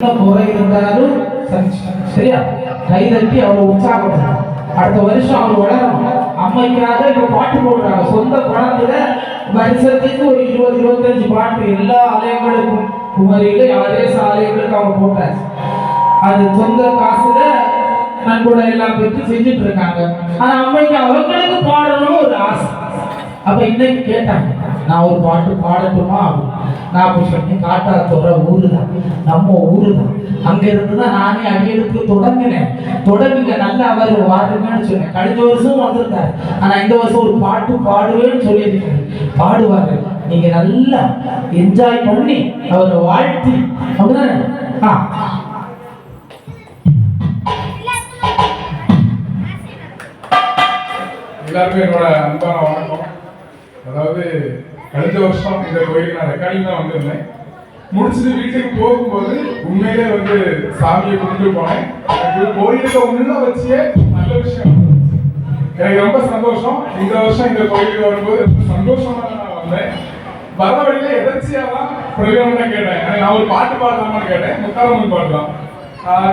என்ன குறை இருந்தாலும் சரி- சரியா கைதட்டி அவரை உற்சாகப்படணும் அடுத்த வருஷம் அவர் வளரணும் அம்மைக்காக இப்ப பாட்டு போடுறாங்க சொந்த பணத்துல வருஷத்துக்கு ஒரு இருபது இருபத்தஞ்சு பாட்டு எல்லா ஆலயங்களுக்கும் குமரியில அரேச ஆலயங்களுக்கு அவங்க போட்டாச்சு அது சொந்த காசுல நன்கொடை எல்லாம் பெற்று செஞ்சுட்டு இருக்காங்க ஆனா அம்மைக்கு அவங்களுக்கு பாடணும்னு ஒரு ஆசை அப்ப இன்னைக்கு கேட்டாங்க நான் ஒரு பாட்டு பாடட்டுமா? நான் அப்படி சொன்னேன் காட்டாத்தோட ஊரு தான் நம்ம ஊரு தான் அங்க இருந்து தான் நானே அடியெடுத்து தொடங்கினேன். தொடங்குங்க நல்லா அவர் வாருங்கன்னு சொன்னேன். கழிஞ்ச வருஷம் வந்திருந்தாரு. ஆனா இந்த வருஷம் ஒரு பாட்டு பாடுவேன்னு சொல்லியிருக்கேன் பாடுவாரு. நீங்க நல்லா என்ஜாய் பண்ணி அவரை வாழ்த்தி. அப்படிதானே? ஆ. என்னோட அன்பான வணக்கம். அதாவது கழிஞ்ச வருஷம் இந்த கோயிலுக்கு நான் ரெக்கார்டிங் தான் வந்திருந்தேன். முடிச்சுட்டு வீட்டுக்கு போகும்போது உண்மையிலே வந்து சாமியை கொண்டு போனேன். கோயிலுக்கு உள்ள வச்சே நல்ல விஷயம். எனக்கு ரொம்ப சந்தோஷம். இந்த வருஷம் இந்த கோயிலுக்கு வரும்போது சந்தோஷமா நான் வந்தேன். வர வழியில எதர்ச்சியா தான் பிரயோகம் தான் கேட்டேன். எனக்கு நான் ஒரு பாட்டு பாடலாமான்னு கேட்டேன். முத்தாரம்மன் பாடலாம்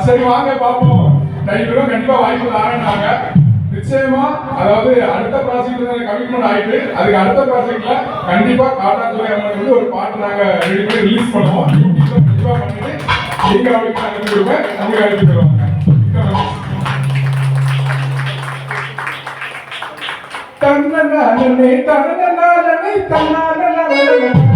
சரி வாங்க பார்ப்போம். டைம் கண்டிப்பா வாய்ப்பு தாரேன்னாங்க. நிச்சயமா அதாவது அடுத்த ப்ராஜெக்ட் கமிட்மெண்ட் ஆயிட்டு அதுக்கு அடுத்த ப்ராஜெக்ட்ல கண்டிப்பா காட்டாத்துறை அம்மன் வந்து ஒரு பாட்டு நாங்க ரெடி பண்ணி ரிலீஸ் பண்ணுவோம். கண்டிப்பா பண்ணிட்டு நீங்க அவளுக்கு நான் அனுப்பிடுவேன் நமக்கு அனுப்பி தருவாங்க தன்னே தன்னே தன்னே ரொம்ப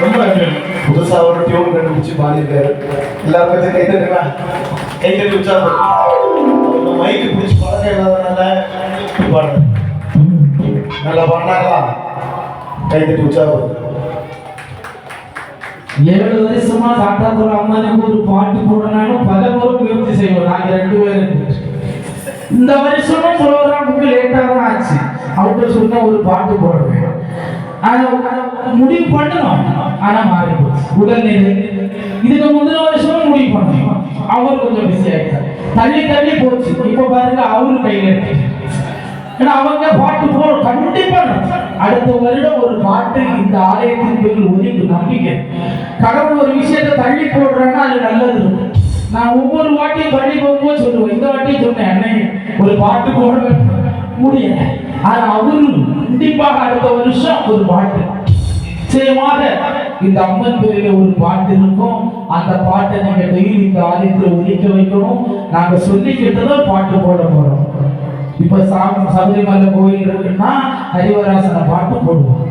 ரொம்ப புதுசா ஒரு டியூன் கண்டுபிடிச்சு பாடியிருக்காரு. எல்லாரும் கொஞ்சம் கை தட்டுங்களா கை தட்டி வச்சா மைக்கு பிடிச்சி பழக்கம் இல்லாதனால பாடுறேன் நல்லா பண்ணாங்களா கை தட்டி வச்சா ஏழு வருஷமா சாத்தாத்துற அம்மனுக்கு ஒரு பாட்டு போடணும் பல முறை முயற்சி செய்வோம். நாங்க ரெண்டு பேரும். இந்த வருஷமும் ப்ரோக்ராமுக்கு லேட்டா தான் ஆச்சு. அவங்க சொன்ன ஒரு பாட்டு போடுவேன் அதை முடிவு பண்ணணும். ஆனா மாறி உடல் உடல்நிலை. இதுக்கு முந்தின வருஷமும் முடிவு பண்ணணும். அவர் கொஞ்சம் பிஸி ஆயிட்டார். தள்ளி தள்ளி போச்சு. இப்ப பாருங்க அவரு கையில ஏன்னா அவங்க பாட்டு போ கண்டிப்பா அடுத்த வருடம் ஒரு பாட்டு இந்த ஆலயத்தின் பேரில் ஒதுக்கு நம்பிக்கை. கடவுள் ஒரு விஷயத்தை தள்ளி போடுறேன்னா அது நல்லது. நான் ஒவ்வொரு வாட்டியும் தள்ளி போகும்போது சொல்லுவேன். இந்த வாட்டியும் சொன்னேன் அண்ணே ஒரு பாட்டு போடுவேன். முடியல. ஆனா அவரு கண்டிப்பாக அடுத்த வருஷம் ஒரு பாட்டு. நிச்சயமாக இந்த அம்மன் பேரில் ஒரு பாட்டு இருக்கும். அந்த பாட்டை நீங்க டெய்லி இந்த ஆலயத்தில் ஒழிக்க வைக்கணும். நாங்க சொல்லிக்கிட்டதான் பாட்டு போட போறோம். இப்ப சாமி சபரிமலை கோயில் இருக்குன்னா ஹரிவராசன பாட்டு போடுவோம்.